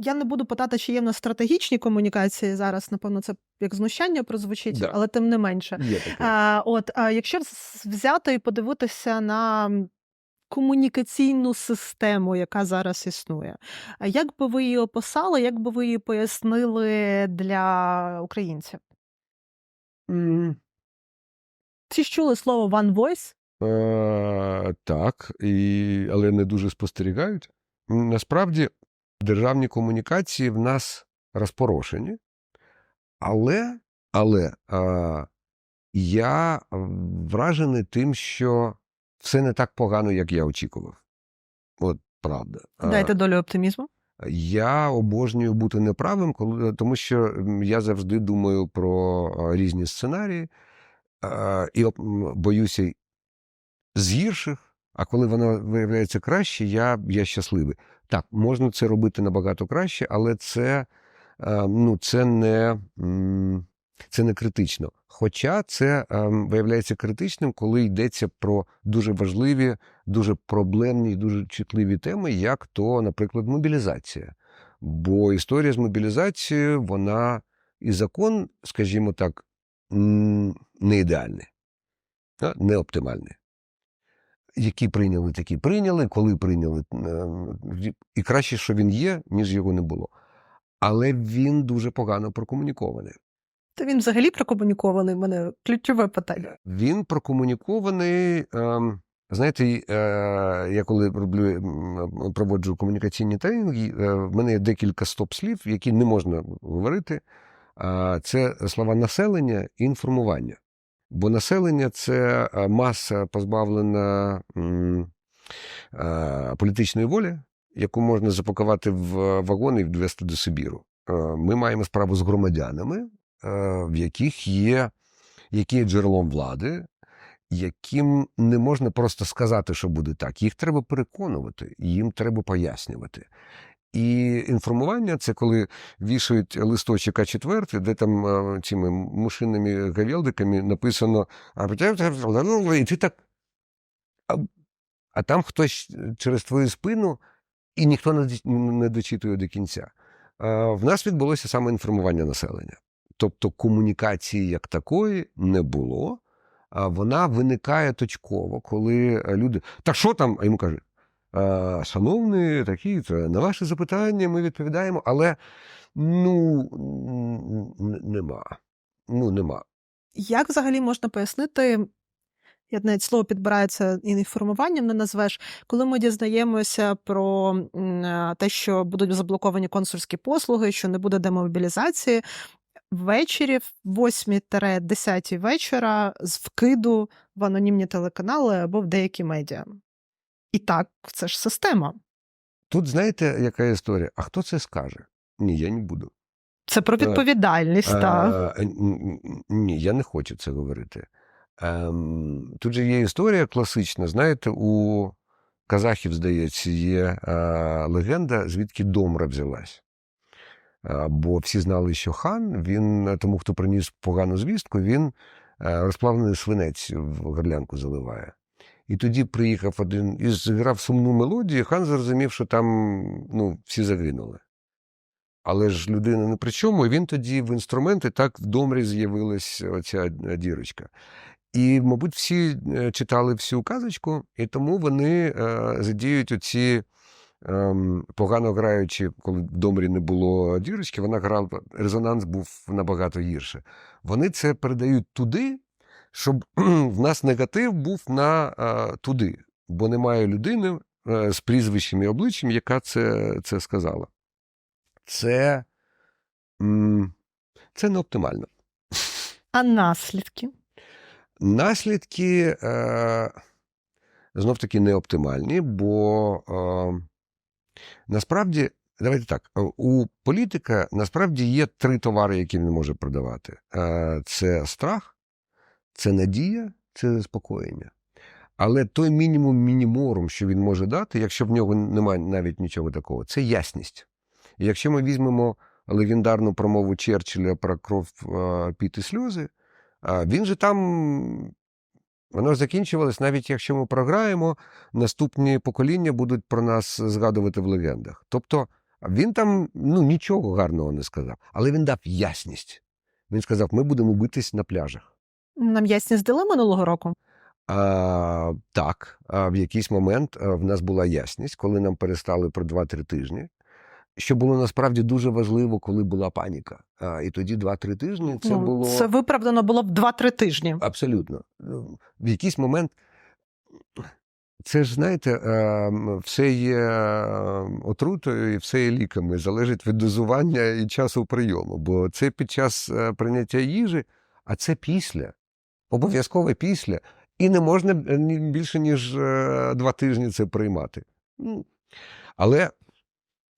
Я не буду питати, чи є в нас стратегічні комунікації зараз. Напевно, це як знущання прозвучить, Да. але тим не менше. Є таке. А, от, а якщо вз- взяти і подивитися на комунікаційну систему, яка зараз існує, як би ви її описали, як би ви її пояснили для українців? М, Всі ж чули слово One Voice? Е, так, і, але не дуже спостерігають. Насправді, державні комунікації в нас розпорошені, але, але е, я вражений тим, що все не так погано, як я очікував. От правда. Е, Дайте долю оптимізму. Я обожнюю бути неправим, коли тому що я завжди думаю про різні сценарії і боюся з гірших. А коли воно виявляється краще, я, я щасливий. Так, можна це робити набагато краще, але це, е, ну, це, не, це не критично. Хоча це ем, виявляється критичним, коли йдеться про дуже важливі, дуже проблемні, дуже чутливі теми, як то, наприклад, мобілізація. Бо історія з мобілізацією, вона і закон, скажімо так, не ідеальний, не оптимальний. Які прийняли, такі прийняли, коли прийняли. е, І краще, що він є, ніж його не було. Але він дуже погано прокомунікований. Та він взагалі прокомунікований. У мене ключове питання. Він прокомунікований. ем, Знаєте, е, я коли роблю проводжу комунікаційні тренінги, е, в мене є декілька стоп-слів, які не можна говорити. А Це слова населення і інформування. Бо населення це е, маса позбавлена е, політичної волі, яку можна запакувати в вагони і відвести до Сибіру. Е, Ми маємо справу з громадянами, е, в яких є, які є джерелом влади, яким не можна просто сказати, що буде так. Їх треба переконувати, їм треба пояснювати. І інформування це коли вішають листочок А4, де там е, цими мушинними гавелдиками написано і ти так. А, а там хтось через твою спину, і ніхто не дочитує до кінця. В нас відбулося саме інформування населення. Тобто комунікації як такої не було, а вона виникає точково, коли люди. Та що там? А йому кажуть, «Е, шановний, такі, на ваші запитання ми відповідаємо, але ну нема. Ну, нема. Як взагалі можна пояснити? Я навіть слово підбирається інформуванням не назвеш, коли ми дізнаємося про те, що будуть заблоковані консульські послуги, що не буде демобілізації. Ввечері, в 8-10 вечора, з вкиду в анонімні телеканали або в деякі медіа. І так, це ж система. Тут знаєте, яка історія? А хто це скаже? Ні, я не буду. Це про Е, відповідальність. так. Е, н- н- Ні, я не хочу це говорити. Ем, Тут же є історія класична. Знаєте, у казахів, здається, є е, легенда, звідки домра взялась. Е, Бо всі знали, що хан, він, е, тому хто приніс погану звістку, він е, розплавлений свинець в горлянку заливає. І тоді приїхав один і зіграв сумну мелодію, і хан зрозумів, що там ну, всі загинули. Але ж людина не при чому, і він тоді в інструменти так в домрі з'явилась оця дірочка. І, мабуть, всі е, читали всю казочку, і тому вони е, задіють оці ем, погано граючи, коли в домрі не було дірочки, вона грала, резонанс був набагато гірше. Вони це передають туди, щоб в нас негатив був на е, туди, бо немає людини е, з прізвищем і обличчям, яка це, це сказала. Це, це не оптимально. А наслідки? Наслідки е, знов таки не оптимальні, бо е, насправді, давайте так, е, у політика насправді є три товари, які він може продавати: е, це страх, це надія, це заспокоєння. Але той мінімум мініморум, що він може дати, якщо в нього немає навіть нічого такого, це ясність. І якщо ми візьмемо легендарну промову Черчилля про кров, піт і сльози, він же там Воно закінчувалось, навіть якщо ми програємо, наступні покоління будуть про нас згадувати в легендах. Тобто він там ну, нічого гарного не сказав, але він дав ясність. Він сказав: ми будемо битись на пляжах. Нам ясність дали минулого року. А, так, а в якийсь момент в нас була ясність, коли нам перестали про 2-3 тижні. Що було насправді дуже важливо, коли була паніка. А, і тоді 2-3 тижні це ну, було це виправдано було б 2-3 тижні. абсолютно. Ну, В якийсь момент це ж знаєте, все є отрутою і все є ліками. Залежить від дозування і часу прийому. Бо це під час е, прийняття їжі, а це після. Обов'язково після. І не можна е, більше, ніж е, два тижні це приймати. Ну, Але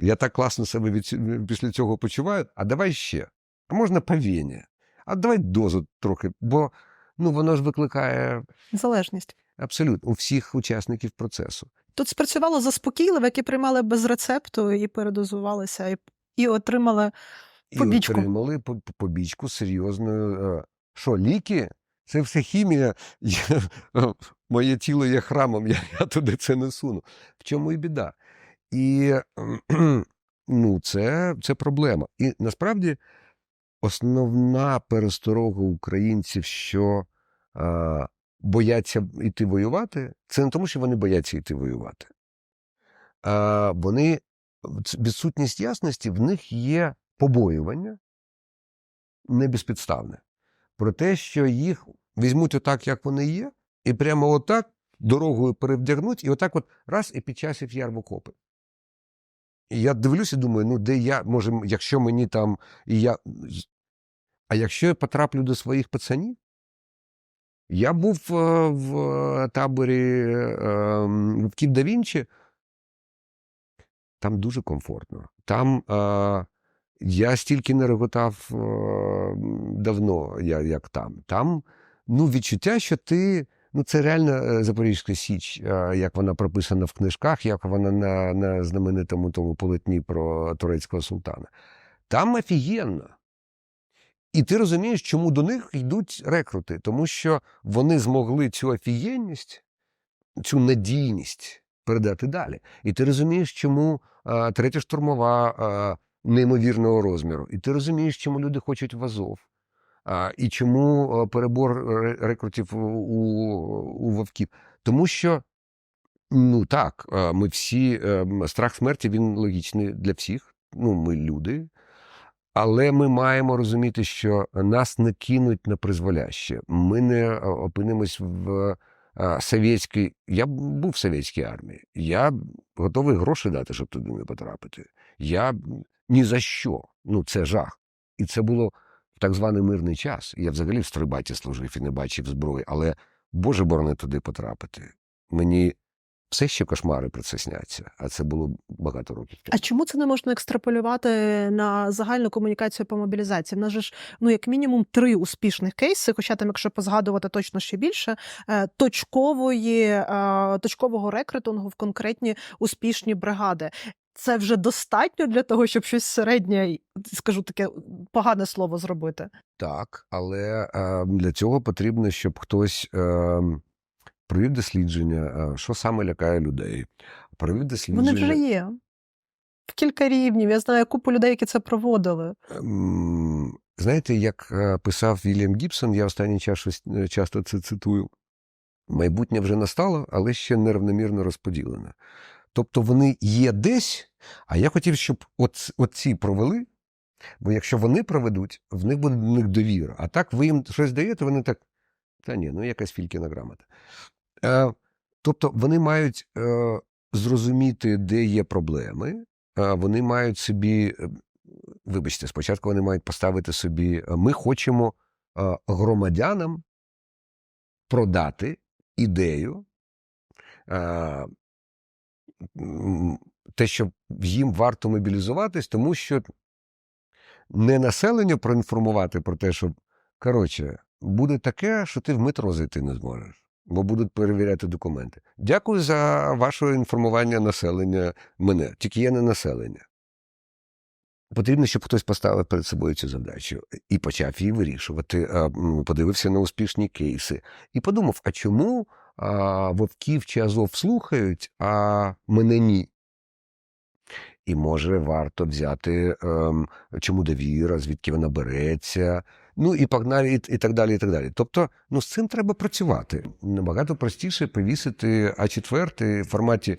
я так класно себе від, після цього почуваю. А давай ще. А можна повіння. А давай дозу трохи, бо ну, воно ж викликає Залежність. абсолютно у всіх учасників процесу. Тут спрацювало заспокійливе, які приймали без рецепту і передозувалися, і, і отримали І Побічку. отримали по- по- побічку серйозною. е, Що, ліки? Це все хімія. Я, е, моє тіло є храмом, я, я туди це не суну. В чому і біда? І ну, це, це проблема. І насправді основна пересторога українців, що е, бояться йти воювати, це не тому, що вони бояться йти воювати. А вони відсутність ясності, в них є побоювання не безпідставне про те, що їх візьмуть отак, як вони є, і прямо отак дорогою перевдягнуть, і отак от раз і під часів яр в окопи. І я дивлюся думаю, ну де я, може, якщо мені там і я. А якщо я потраплю до своїх пацанів? Я був е, в таборі е, в Кіп да Вінчі, там дуже комфортно. Там е, я стільки не реготав е, давно, я, як там. Там ну, відчуття, що ти. Ну, це реально е, Запорізька Січ, е, як вона прописана в книжках, як вона на, на знаменитому тому полотні про турецького султана. Там офігенно. І ти розумієш, чому до них йдуть рекрути, тому що вони змогли цю офігенність, цю надійність передати далі. І ти розумієш, чому третя штурмова неймовірного розміру. І ти розумієш, чому люди хочуть в Азов. А, і чому перебор рекрутів у, у, вовків. Тому що, ну так, ми всі, е, страх смерті він логічний для всіх. Ну, ми люди. Але ми маємо розуміти, що нас не кинуть на призволяще. Ми не е, опинимось в е, совєтській. Я був в совєтській армії. Я готовий гроші дати, щоб туди не потрапити. Я ні за що. Ну, це жах. І це було в так званий мирний час. Я взагалі в стрибаті служив і не бачив зброї, але Боже борони туди потрапити. Мені все ще кошмари про це сняться, а це було багато років. А чому це не можна екстраполювати на загальну комунікацію по мобілізації? В нас же ж ну як мінімум три успішних кейси, хоча там, якщо позгадувати точно ще більше, е, точкової е, точкового рекрутингу в конкретні успішні бригади. Це вже достатньо для того, щоб щось середнє, скажу таке погане слово зробити. Так, але е, для цього потрібно, щоб хтось е, провів дослідження, е, що саме лякає людей. Провів дослідження. Вони вже є. В кілька рівнів. Я знаю купу людей, які це проводили. Ем, Знаєте, як е, писав Вільям Гібсон, я останній час е, часто це цитую. Майбутнє вже настало, але ще нерівномірно розподілене. Тобто вони є десь, а я хотів, щоб от, от ці провели, бо якщо вони проведуть, в них буде до них довіра. А так ви їм щось даєте, вони так. Та ні, ну якась фількіна грамота. Е, тобто вони мають е, зрозуміти, де є проблеми, е, вони мають собі, е, вибачте, спочатку вони мають поставити собі, е, ми хочемо е, громадянам продати ідею, е, те, що їм варто мобілізуватись, тому що не населення проінформувати про те, що коротше, буде таке, що ти в метро зайти не зможеш, бо будуть перевіряти документи. Дякую за ваше інформування населення мене, тільки я не населення. Потрібно, щоб хтось поставив перед собою цю задачу і почав її вирішувати. Подивився на успішні кейси і подумав: а чому а, вовків чи Азов слухають, а мене ні? І може варто взяти, ем, чому довіра, звідки вона береться, ну і погнали, і, і так далі. і так далі. Тобто, ну з цим треба працювати. Набагато простіше повісити А4 в форматі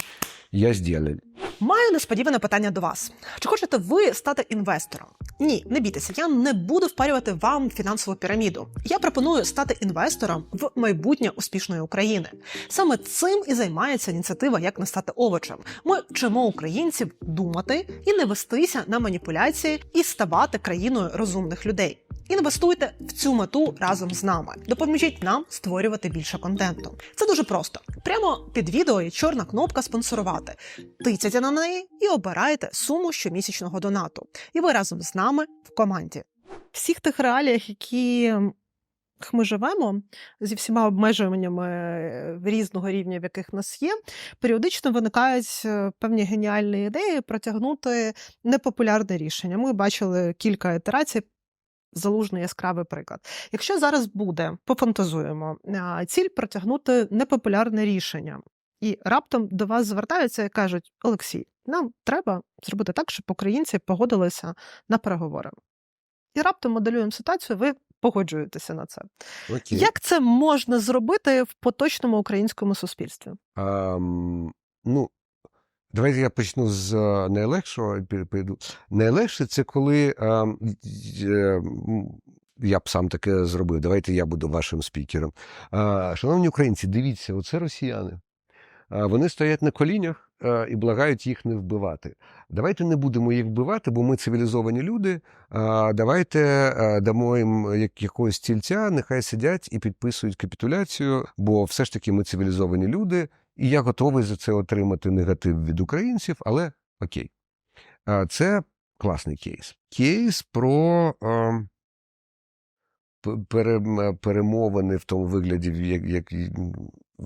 Я зділю. Маю несподіване питання до вас. Чи хочете ви стати інвестором? Ні, не бійтеся, я не буду впарювати вам фінансову піраміду. Я пропоную стати інвестором в майбутнє успішної України. Саме цим і займається ініціатива Як не стати овочем. Ми вчимо українців думати і не вестися на маніпуляції і ставати країною розумних людей. Інвестуйте в цю мету разом з нами. Допоможіть нам створювати більше контенту. Це дуже просто. Прямо під відео є чорна кнопка спонсорувати. Тицяйте на неї і обираєте суму щомісячного донату. І ви разом з нами в команді. Всіх тих реаліях, які ми живемо, зі всіма обмежуваннями е, різного рівня, в яких нас є, періодично виникають е, певні геніальні ідеї протягнути непопулярне рішення. Ми бачили кілька ітерацій. Залужний яскравий приклад. Якщо зараз буде, пофантазуємо, ціль протягнути непопулярне рішення, і раптом до вас звертаються і кажуть: Олексій, нам треба зробити так, щоб українці погодилися на переговори. І раптом моделюємо ситуацію, ви погоджуєтеся на це. Окей. Як це можна зробити в поточному українському суспільстві? Ам, ну, давайте я почну з е, найлегшого. Найлегше це коли ам, е, я б сам таке зробив. Давайте я буду вашим спікером. А, шановні українці, дивіться, оце росіяни. Вони стоять на колінях е, і благають їх не вбивати. Давайте не будемо їх вбивати, бо ми цивілізовані люди. Давайте е, дамо їм якогось стільця, нехай сидять і підписують капітуляцію, бо все ж таки ми цивілізовані люди, і я готовий за це отримати негатив від українців, але окей. Це класний кейс. Кейс про е, перемовини в тому вигляді, як, як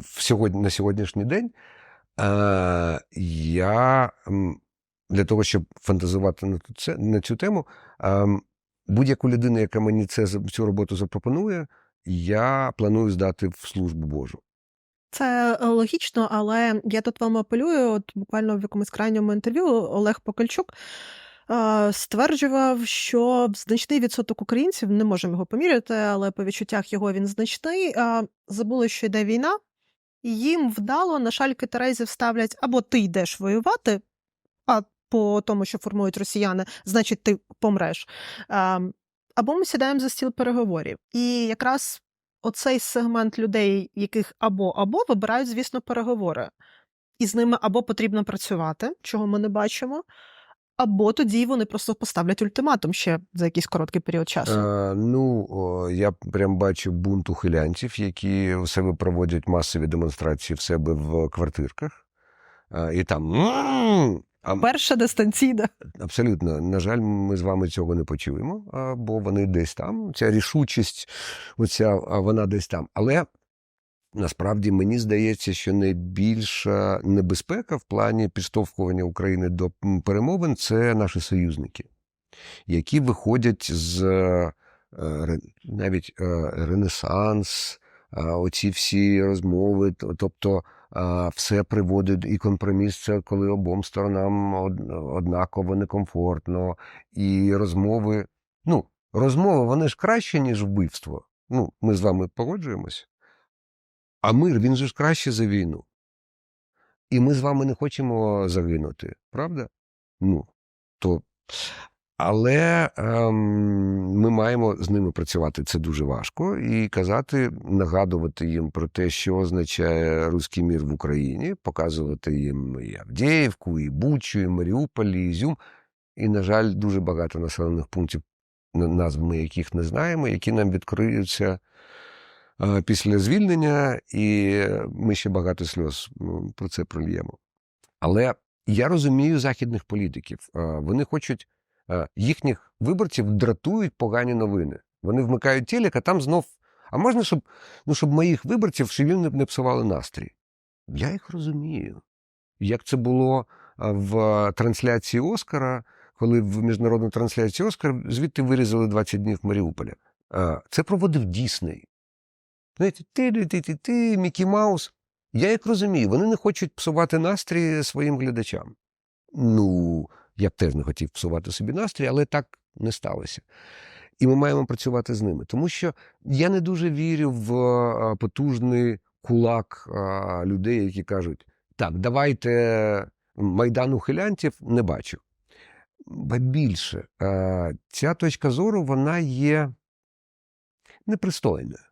сьогодні, на сьогоднішній день. Я для того, щоб фантазувати на, це, на цю тему, ем, будь-яку людину, яка мені це, цю роботу запропонує, я планую здати в службу Божу. Це е, логічно, але я тут вам апелюю. От буквально в якомусь крайньому інтерв'ю Олег Покальчук е, стверджував, що значний відсоток українців не можемо його поміряти, але по відчуттях його він значний. е, Забули, що йде війна, і їм вдало на шальки Терезів ставлять або ти йдеш воювати, а по тому, що формують росіяни, значить, ти помреш. е, Або ми сідаємо за стіл переговорів. І якраз оцей сегмент людей, яких або або вибирають, звісно, переговори. І з ними або потрібно працювати, чого ми не бачимо, або тоді вони просто поставлять ультиматум ще за якийсь короткий період часу. Е, ну, я прям бачу бунт ухилянців, які у себе проводять масові демонстрації в себе в квартирках. Е, і там. А Перша дистанційна. Абсолютно, на жаль, ми з вами цього не почуємо, бо вони десь там. Ця рішучість, оця, вона десь там. Але насправді мені здається, що найбільша небезпека в плані підштовхування України до перемовин це наші союзники, які виходять з е, навіть е, Ренесанс, оці всі розмови, тобто. Все приводить і компроміс, це коли обом сторонам однаково некомфортно, і розмови. Ну, розмови вони ж краще, ніж вбивство. Ну, ми з вами погоджуємось. А мир він же ж краще за війну. І ми з вами не хочемо загинути, правда? Ну, то. Але ем, ми маємо з ними працювати. Це дуже важко. І казати, нагадувати їм про те, що означає руський мір в Україні, показувати їм і Авдіївку, і Бучу, і Маріуполь, і Ізюм. І, на жаль, дуже багато населених пунктів, назв ми яких не знаємо, які нам відкриються е, після звільнення, і ми ще багато сльоз про це прольємо. Але я розумію західних політиків. Е, Вони хочуть їхніх виборців дратують погані новини. Вони вмикають телек, а там знов. А можна, щоб, ну, щоб моїх виборців їм не, не псували настрій? Я їх розумію. Як це було е, в трансляції Оскара, коли в міжнародну трансляцію Оскар звідти вирізали 20 днів Маріуполя. Це проводив Дісней. Знаєте, ти, ти, ти, ти, ти, Мікі Маус. Я їх розумію, вони не хочуть псувати настрій своїм глядачам. Ну, я б теж не хотів псувати собі настрій, але так не сталося. І ми маємо працювати з ними. Тому що я не дуже вірю в потужний кулак людей, які кажуть: так, давайте майдан ухилянтів не бачу. Ба більше, ця точка зору вона є непристойною.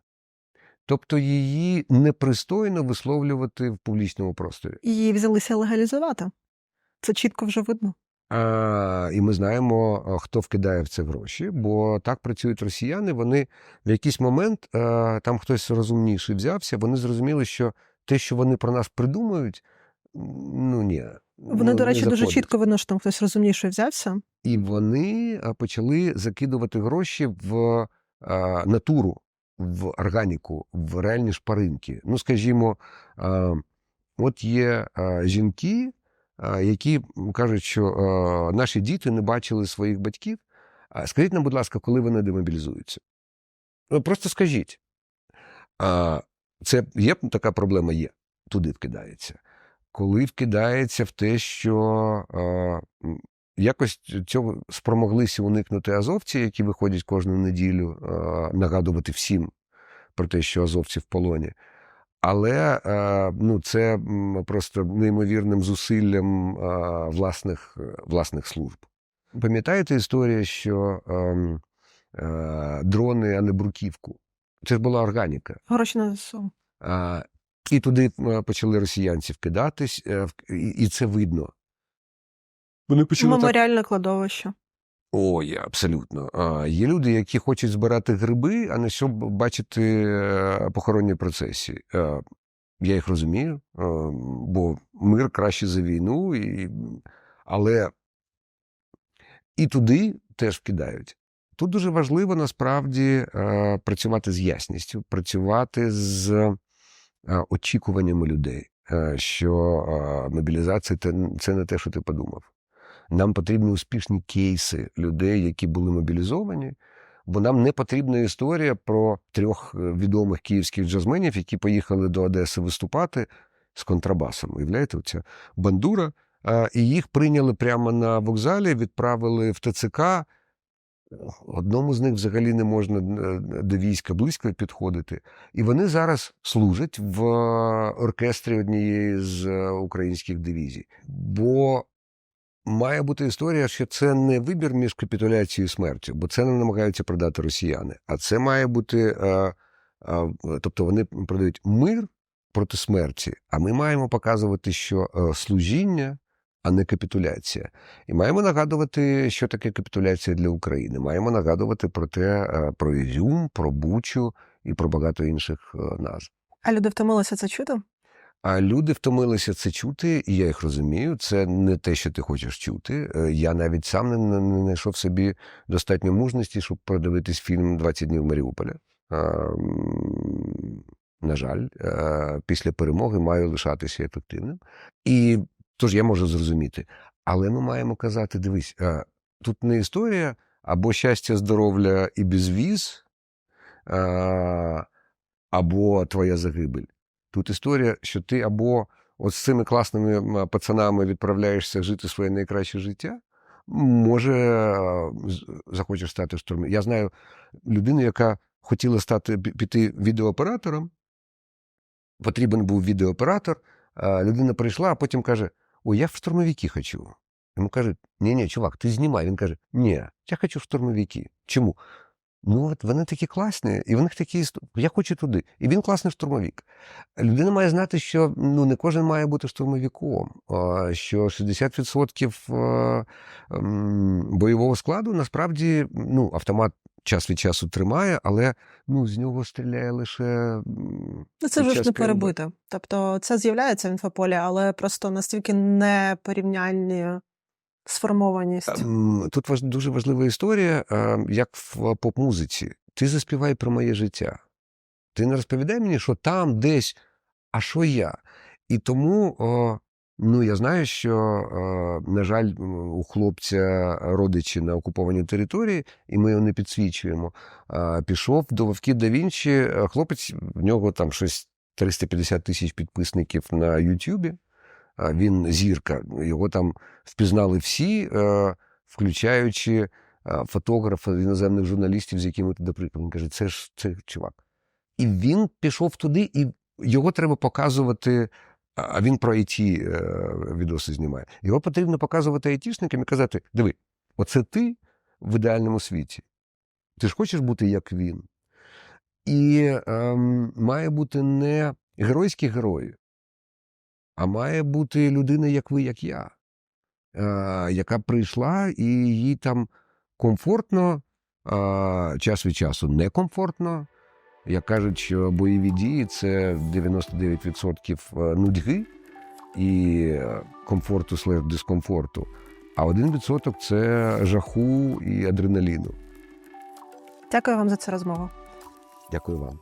Тобто її непристойно висловлювати в публічному просторі. Її взялися легалізувати. Це чітко вже видно. І ми знаємо, хто вкидає в це гроші, бо так працюють росіяни. Вони в якийсь момент там хтось розумніший взявся, вони зрозуміли, що те, що вони про нас придумують, ну ні. Вони, ну, до речі, дуже заходить. чітко видно, що там хтось розумніший взявся. І вони почали закидувати гроші в натуру, в органіку, в реальні шпаринки. Ну, скажімо, от є жінки, які кажуть, що наші діти не бачили своїх батьків. Скажіть нам, будь ласка, коли вони демобілізуються? Ну, Просто скажіть. Це є така проблема? Є. Туди вкидається. Коли вкидається в те, що якось цього спромоглися уникнути азовці, які виходять кожну неділю нагадувати всім про те, що азовці в полоні. Але ну, це просто неймовірним зусиллям власних, власних служб. Пам'ятаєте історію, що ем, е, дрони, а не бруківку? Це ж була органіка. Гроші на ЗСУ. А, і туди е, почали росіянці вкидатись, е, і, це видно. Вони почали так. Меморіальне кладовище. Ой, абсолютно. Є люди, які хочуть збирати гриби, а не щоб бачити е, похоронні процесії. Е, я їх розумію, е, бо мир краще за війну, і... але і туди теж вкидають. Тут дуже важливо насправді працювати з ясністю, працювати з очікуваннями людей, що мобілізація це не те, що ти подумав. Нам потрібні успішні кейси людей, які були мобілізовані, бо нам не потрібна історія про трьох е, відомих київських джазменів, які поїхали до Одеси виступати з контрабасом. Уявляєте, оця бандура. І їх прийняли прямо на вокзалі, відправили в ТЦК. Одному з них взагалі не можна е, до війська близько підходити. І вони зараз служать в оркестрі однієї з е, українських дивізій. Бо має бути історія, що це не вибір між капітуляцією і смертю, бо це не намагаються продати росіяни. А це має бути. е, е, Тобто вони продають мир проти смерті, а ми маємо показувати, що е, служіння, а не капітуляція. І маємо нагадувати, що таке капітуляція для України. Маємо нагадувати про те, про Ізюм, про Бучу і про багато інших назв. А люди втомилися це чути? А люди втомилися це чути, і я їх розумію. Це не те, що ти хочеш чути. Е, Я навіть сам не, знайшов собі достатньо мужності, щоб подивитись фільм «20 днів Маріуполя. На жаль, е, після перемоги маю лишатися ефективним. І тож я можу зрозуміти. Але ми маємо казати: дивись, е, тут не історія або щастя, здоров'я і безвіз, або твоя загибель. Тут історія, що ти або от з цими класними пацанами відправляєшся жити своє найкраще життя, може, захочеш стати штурмом. Я знаю людину, яка хотіла стати піти відеооператором. Потрібен був відеооператор. Людина прийшла, а потім каже: Ой, я в штурмовики хочу. Йому кажуть, ні, ні, чувак, ти знімай. Він каже: Ні, я хочу в штурмовики. Чому? Ну, от вони такі класні, і в них такі Я хочу туди. І він класний штурмовик. Людина має знати, що ну, не кожен має бути штурмовиком, а, що 60% е, бойового складу насправді ну, автомат час від часу тримає, але ну, з нього стріляє лише. Ну, це вже ж не перебито. Тобто це з'являється в інфополі, але просто настільки не порівняльні сформованість. Ем, Тут дуже важлива історія, е, як в поп-музиці. Ти заспівай про моє життя. Ти не розповідай мені, що там десь, а що я. І тому Ну, я знаю, що, на жаль, у хлопця родичі на окупованій території, і ми його не підсвічуємо. Пішов до Вовків да Вінчі. Е, Хлопець, в нього там щось 350 тисяч підписників на Ютубі. Він зірка. Його там впізнали всі, е, включаючи е, фотографа, іноземних журналістів, з якими туди приїхали. Він каже, це ж це чувак. І він пішов туди, і його треба показувати. А він про IT е, відоси знімає. Його потрібно показувати айтішникам і казати: диви, оце ти в ідеальному світі. Ти ж хочеш бути як він. І ем, має бути не геройські герої, а має бути людина, як ви, як я, е, яка прийшла і їй там комфортно, е, час від часу некомфортно. Як кажуть, що бойові дії це 99% нудьги і е, комфорту слеш дискомфорту, а 1% це жаху і адреналіну. Дякую вам за цю розмову. Дякую вам.